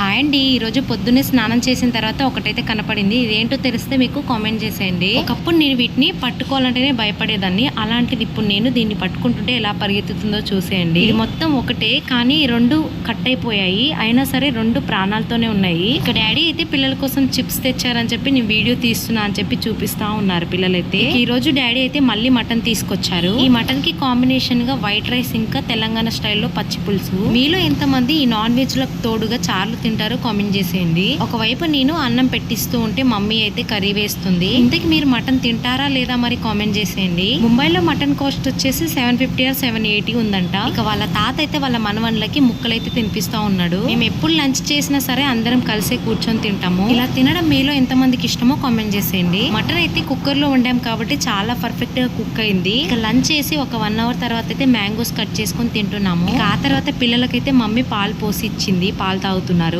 Hi అండి ఈ రోజు పొద్దున్నే స్నానం చేసిన తర్వాత ఒకటైతే కనపడింది. ఇదేంటో తెలిస్తే మీకు కామెంట్ చేసేయండి. ఒకప్పుడు నేను వీటిని పట్టుకోవాలంటేనే భయపడేదాన్ని. అలాంటిది ఇప్పుడు నేను దీన్ని పట్టుకుంటుంటే ఎలా పరిగెత్తుతుందో చూసేయండి. ఇది మొత్తం ఒకటే కానీ రెండు కట్ అయిపోయాయి. అయినా సరే రెండు ప్రాణాలతోనే ఉన్నాయి. ఇక డాడీ అయితే పిల్లల కోసం చిప్స్ తెచ్చారని చెప్పి నేను వీడియో తీస్తున్నా అని చెప్పి చూపిస్తా ఉన్నారు పిల్లలైతే. ఈ రోజు డాడీ అయితే మళ్ళీ మటన్ తీసుకొచ్చారు. ఈ మటన్కి కాంబినేషన్గా వైట్ రైస్ ఇంకా తెలంగాణ స్టైల్లో పచ్చి పులుసు. మీలో ఎంతమంది ఈ నాన్ వెజ్లకు తోడుగా చార్లు తింటారో కామెంట్ చేసేయండి. ఒకవైపు నేను అన్నం పెట్టిస్తూ ఉంటే మమ్మీ అయితే కర్రీ వేస్తుంది. ఇంతకి మీరు మటన్ తింటారా లేదా మరి కామెంట్ చేసేయండి. ముంబైలో మటన్ కాస్ట్ వచ్చేసి seven fifty or seven eighty ఉందంట. ఇక వాళ్ళ తాత అయితే వాళ్ళ మనవన్లకి ముక్కలైతే తినిపిస్తా ఉన్నాడు. మేము ఎప్పుడు లంచ్ చేసినా సరే అందరం కలిసే కూర్చొని తింటాము. ఇలా తినడం మీలో ఎంత మందికి ఇష్టమో కామెంట్ చేసేయండి. మటన్ అయితే కుక్కర్లో వండాం కాబట్టి చాలా పర్ఫెక్ట్గా కుక్ అయింది. ఇక లంచ్ చేసి ఒక వన్ అవర్ తర్వాత అయితే మ్యాంగోస్ కట్ చేసుకొని తింటున్నాము. ఇక ఆ తర్వాత పిల్లలకైతే మమ్మీ పాలు పోసి ఇచ్చింది. పాలు తాగుతున్నారు.